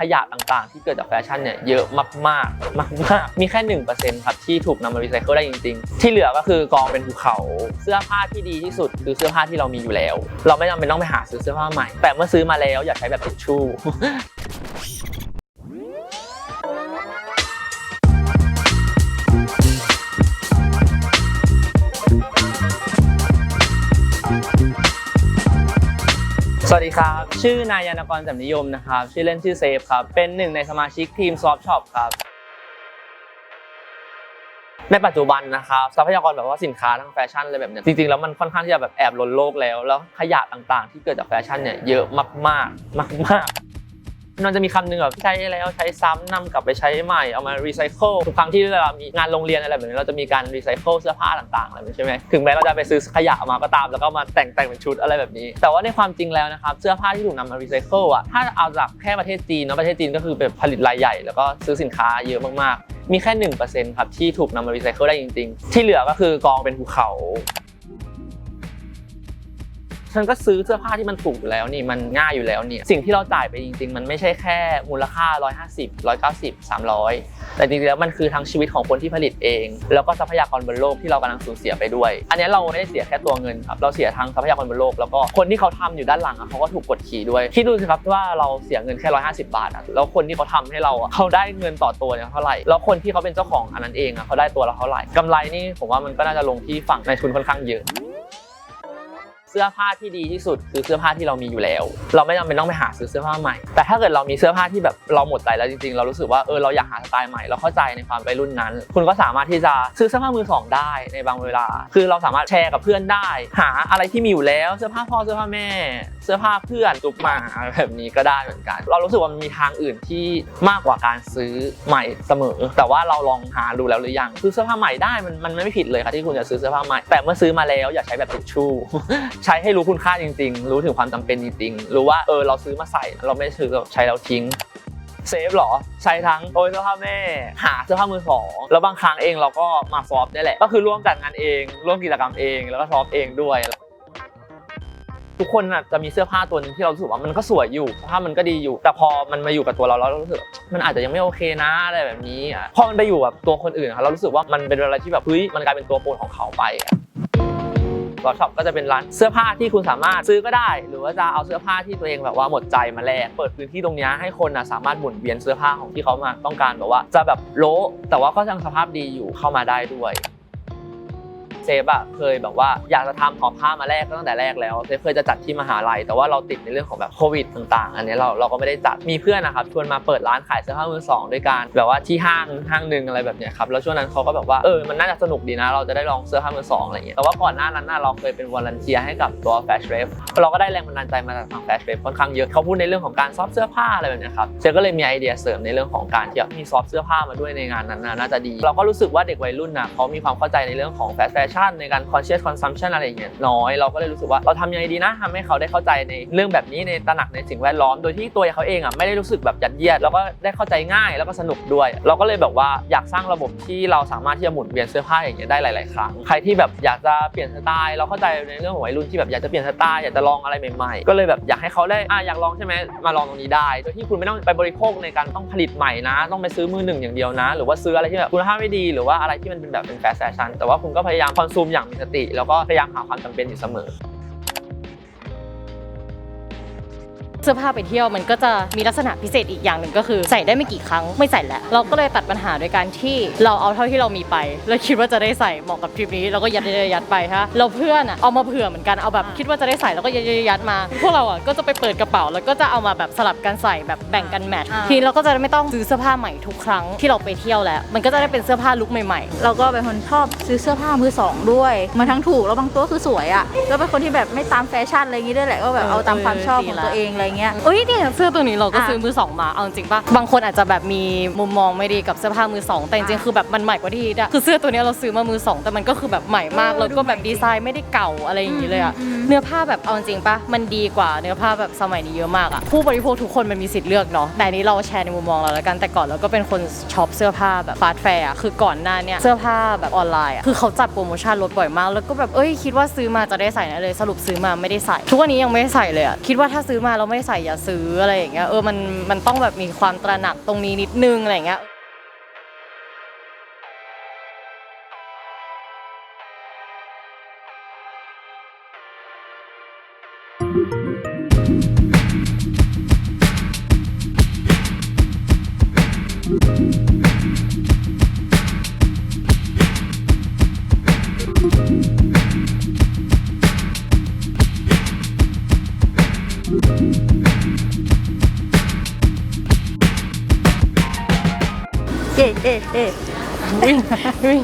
ขยะต่างๆ ที่เกิดจากแฟชั่นเนี่ยเยอะมากๆ มากๆ มีแค่หนึ่งเปอร์เซ็นต์ครับที่ถูกนำมารีไซเคิลได้จริง ๆ ที่เหลือก็คือกองเป็นภูเขา เสื้อผ้าที่ดีที่สุดคือเสื้อผ้าที่เรามีอยู่แล้ว เราไม่จำเป็นต้องไปหาซื้อเสื้อผ้าใหม่ แต่เมื่อซื้อมาแล้วอย่าใช้แบบทิชชู่ วัสดีครับ ชื่อนายยานกรจำนิยมนะครับ ชื่อเล่นชื่อเซฟครับ เป็นหนึ่งในสมาชิกทีมซอฟช็อปครับ ในปัจจุบันนะครับทรัพยากรแบบว่าสินค้าทางแฟชั่นอะไรแบบเนี้ยจริงๆแล้วมันค่อนข้างที่จะแบบแอบล้นโลกแล้ว แล้วขยะต่างๆ ที่เกิดจากแฟชั่นเนี่ยเยอะมากๆมากๆ มันจะมีคำหนึ่งแบบใช้แล้วใช้ซ้ำนำกลับไปใช้ใหม่เอามารีไซเคิลทุกครั้งที่เรามีงานโรงเรียนอะไรแบบนี้เราจะมีการรีไซเคิลเสื้อผ้าต่างๆอะไรแบบนี้ใช่ไหมถึงแม้เราจะไปซื้อขยะมาก็ตาม แล้วก็มาแต่งแต่งเป็นชุดอะไรแบบนี้ แต่ว่าในความจริงแล้วนะครับเสื้อผ้าที่ถูกนำมารีไซเคิลอะถ้าเอาจากแค่ประเทศจีนเนาะประเทศจีนก็คือเป็นผลิตรายใหญ่แล้วก็ซื้อสินค้าเยอะมากๆ มีแค่หนึ่งเปอร์เซ็นต์ครับที่ถูกนำมารีไซเคิลได้จริง ๆ ที่เหลือก็คือกองเป็นภูเขา ฉันก็ซื้อเสื้อผ้าที่มันถูกอยู่แล้วนี่มันง่ายอยู่แล้วเนี่ยสิ่งที่เราจ่ายไปจริง ๆ มันไม่ใช่แค่มูลค่า 150 190 300 แต่จริงๆแล้วมันคือทั้งชีวิตของคนที่ผลิตเอง แล้วก็ทรัพยากรบนโลกที่เรากำลังสูญเสียไปด้วย อันนี้เราไม่ได้เสียแค่ตัวเงินครับเราเสียทั้งทรัพยากรบนโลกแล้วก็คนที่เขาทำอยู่ด้านหลังอะเขาก็ถูกกดขี่ด้วยคิดดูสิครับว่าเราเสียเงินแค่ 150 บาทอะแล้วคนที่เขาทำให้เราเขาได้เงินต่อตัวเนี่ยเท่าไหร่แล้วคนที่เขาเป็นเจ้าของอันนั้นเองอะเขาได้ตัวละเท่าไหร่กำไรนี่ผมว่ามันก็น่าจะลงที่ฝั่งในทุนค่อนข้างเยอะ เสื้อผ้าที่ดีที่สุดคือเสื้อผ้าที่เรามีอยู่แล้ว เราไม่จำเป็นต้องไปหาซื้อเสื้อผ้าใหม่ แต่ถ้าเกิดเรามีเสื้อผ้าที่แบบเราหมดใจแล้วจริงๆ เรารู้สึกว่าเออเราอยากหาสไตล์ใหม่เราเข้าใจในความไปรุ่นนั้น คุณก็สามารถที่จะซื้อเสื้อผ้ามือสองได้ในบางเวลา คือเราสามารถแชร์กับเพื่อนได้ หาอะไรที่มีอยู่แล้วเสื้อผ้าพ่อเสื้อผ้าแม่ สื้อผ้าเพื่อนจุกมาแบบนี้ก็ได้เหมือนกัน เรารู้สึกว่ามันมีทางอื่นที่มากกว่าการซื้อใหม่เสมอ แต่ว่าเราลองหาดูแล้วหรือยังซื้อเสื้อผ้าใหม่ได้มันมันไม่ผิดเลยครับที่คุณจะซื้อเสื้อผ้าใหม่แต่เมื่อซื้อมาแล้วอย่าใช้แบบทิชชู่ ใช้ให้รู้คุณค่าจริง ๆ รู้ถึงความจำเป็นจริงๆรู้ว่าเออเราซื้อมาใส่เราไม่ซื้อแบบใช้แล้วทิ้งเซฟหรอ ใช้ทั้งโอยเสื้อผ้าแม่ หาเสื้อผ้ามือสองแล้วบางครั้งเองเราก็มาซอฟได้แหละ ก็คือร่วมจัดงานเอง ร่วมกิจกรรมเองแล้วก็ซอฟเองด้วย ทุกคนน่ะจะมีเสื้อผ้าตัวหนึงที่เรารู้สึกว่ามันก็สวยอยู่ผ้ามันก็ดีอยู่ แต่พอมันมาอยู่กับตัวเราแล้วเรารู้สึกมันอาจจะยังไม่โอเคนะอะไรแบบนี้อะพอมันไปอยู่กับตัวคนอื่นอะเรารู้สึกว่ามันเป็นอะไรที่แบบเฮ้ยมันกลายเป็นตัวโปรดของเขาไปอะรอช็อปก็จะเป็นร้านเสื้อผ้าที่คุณสามารถซื้อก็ได้ หรือว่าจะเอาเสื้อผ้าที่ตัวเองแบบว่าหมดใจมาแลกเปิดพื้นที่ตรงนี้ให้คนนะสามารถหมุนเวียนเสื้อผ้าของที่เขามาต้องการแบบว่าจะแบบโละแต่ว่าก็ยังสภาพดีอยู่เข้ามาได้ด้วย เซฟอะเคยแบบว่าอยากจะทำหอผ้ามาแลกตั้งแต่แรกแล้วเซฟเคยจะจัดที่มหาลัย แต่ว่าเราติดในเรื่องของแบบโควิดต่าง ๆ อันนี้เราเราก็ไม่ได้จัดมีเพื่อนนะครับชวนมาเปิดร้านขายเสื้อผ้ามือสองด้วยกันแบบว่าที่ห้างห้างหนึ่งอะไรแบบเนี้ยครับแล้วช่วงนั้นเขาก็แบบว่าเออมันน่าจะสนุกดีนะ เราจะได้ลองเสื้อผ้ามือสองอะไรอย่างเงี้ยแต่ว่าก่อนหน้านั้นน่ะเราเคยเป็นวอลเนเทียให้กับตัวแฟชเรฟเราก็ได้แรงบันดาลใจมาจากทางแฟชเรฟค่อนข้างเยอะเขาพูดในเรื่องของการซอฟเสื้อผ้าอะไรแบบเนี้ยครับเซฟก็เลยมีไอเดียเสริมในเรื่องของการที่มีซอฟเสื้อผ้ามาด้วยในงานนั้นน่าจะดี เราก็รู้สึกว่าเด็กวัยรุ่นนะเขามีความเข้าใจในเรื่องของแฟชั่นในการ conscious consumption อะไรอย่างเงี้ยน้อยเราก็เลยรู้สึกว่าเราทำยังไงดีนะทำให้เขาได้เข้าใจในเรื่องแบบนี้ในตระหนักในสิ่งแวดล้อมโดยที่ตัวเขาเองอะไม่ได้รู้สึกแบบยัดเยียดแล้วก็ได้เข้าใจง่ายแล้วก็สนุกด้วย เราก็เลยแบบว่าอยากสร้างระบบที่เราสามารถที่จะหมุนเวียนเสื้อผ้าอย่างเงี้ยได้หลาย ๆ ครั้งใครที่แบบอยากจะเปลี่ยนสไตล์เราเข้าใจในเรื่องของวัยรุ่นที่แบบอยากจะเปลี่ยนสไตล์อยากจะลองอะไรใหม่ๆ ก็เลยแบบอยากให้เขาได้อะอยากลองใช่ไหมมาลองตรงนี้ได้โดยที่คุณไม่ต้องไปบริโภคในการต้องผลิตใหม่นะ ต้องไปซื้อมือหนึ่งอย่างเดียวนะ หรือว่าซื้ออะไรที่แบบคุณภาพไม่ดี หรือว่าอะไรที่มันเป็นแบบเป็นแฟชั่นแต่ว่าคุณก็พยายามอนซูมอย่างมีสติ แล้วก็พยายามหาความจำเป็นอยู่เสมอ เสื้อผ้าไปเที่ยวมันก็จะมีลักษณะพิเศษอีกอย่างหนึ่งก็คือ ใส่ได้ไม่กี่ครั้งไม่ใส่แล้ว เราก็เลยตัดปัญหาโดยการที่เราเอาเท่าที่เรามีไป แล้วคิดว่าจะได้ใส่เหมาะกับทริปนี้เราก็ยัดยัดยัดไปฮะเราเพื่อนอะเอามาเผื่อเหมือนกันเอาแบบคิดว่าจะได้ใส่แล้วก็ยัดยัดยัดมา พวกเราอะก็จะไปเปิดกระเป๋าแล้วก็จะเอามาแบบสลับกันใส่แบบแบ่งกันแมทช์อ่าทีนี้เราก็จะไม่ต้องซื้อเสื้อผ้าใหม่ทุกครั้งที่เราไปเที่ยวแล้ว มันก็จะได้เป็นเสื้อผ้าลุคใหม่ๆเราก็เป็นคนชอบซื้อเสื้อผ้ามือสองด้วยมาทั้งถูกแล้วบางตัวคือสวยอะแล้วเป็นคนที่แบบไม่ตามแฟชั่นอะไรอย่างงี้ด้วยแหละก็แบบเออเอาตามความชอบเออของดีละตัวเองอะไรเงี้ยเอ้ยเนี่ยเสื้อตัวนี้เราก็อะ ซื้อมือสองมา เอาจริงปะบางคนอาจจะแบบมีมุมมองไม่ดีกับเสื้อผ้ามือสอง แต่จริงๆอะคือแบบมันใหม่กว่าที่คิดอะคือเสื้อตัวเนี้ยเราซื้อมามือสอง แต่มันก็คือแบบใหม่มากเออแล้วก็แบบดูใหม่ดีไซน์ไม่ได้เก่าอะไรอย่างนี้เลยอะอืมอืมเนื้อผ้าแบบเอาจริงปะมันดีกว่าเนื้อผ้าแบบสมัยนี้เยอะมากอะผู้บริโภคทุกคนมันมีสิทธิ์เลือกเนาะ แต่อันนี้เราแชร์ในมุมมองเราแล้วกัน แต่ก่อนเราก็เป็นคนช็อปเสื้อผ้าแบบฟาสต์แฟร์อะคือก่อนหน้าเนี่ยเสื้อผ้าแบบออนไลน์อะคือเขาจัดโปรโมชั่นลดบ่อยมาก แล้วก็แบบเอ้ยคิดว่าซื้อมาจะได้ใส่แนะเลย สรุปซื้อมาไม่ได้ใส่ ทุกวันนี้ยังไม่ได้ใส่เลยอะคิดว่าถ้าซื้อมาเราไม่ใส่อย่าซื้ออะไรอย่างเงี้ยเออมันมันต้องแบบมีความตระหนักตรงนี้นิดนึงอะไรอย่างเงี้ย เอ๊ะเอ๊ะเอ๊ะวิ่งวิ่ง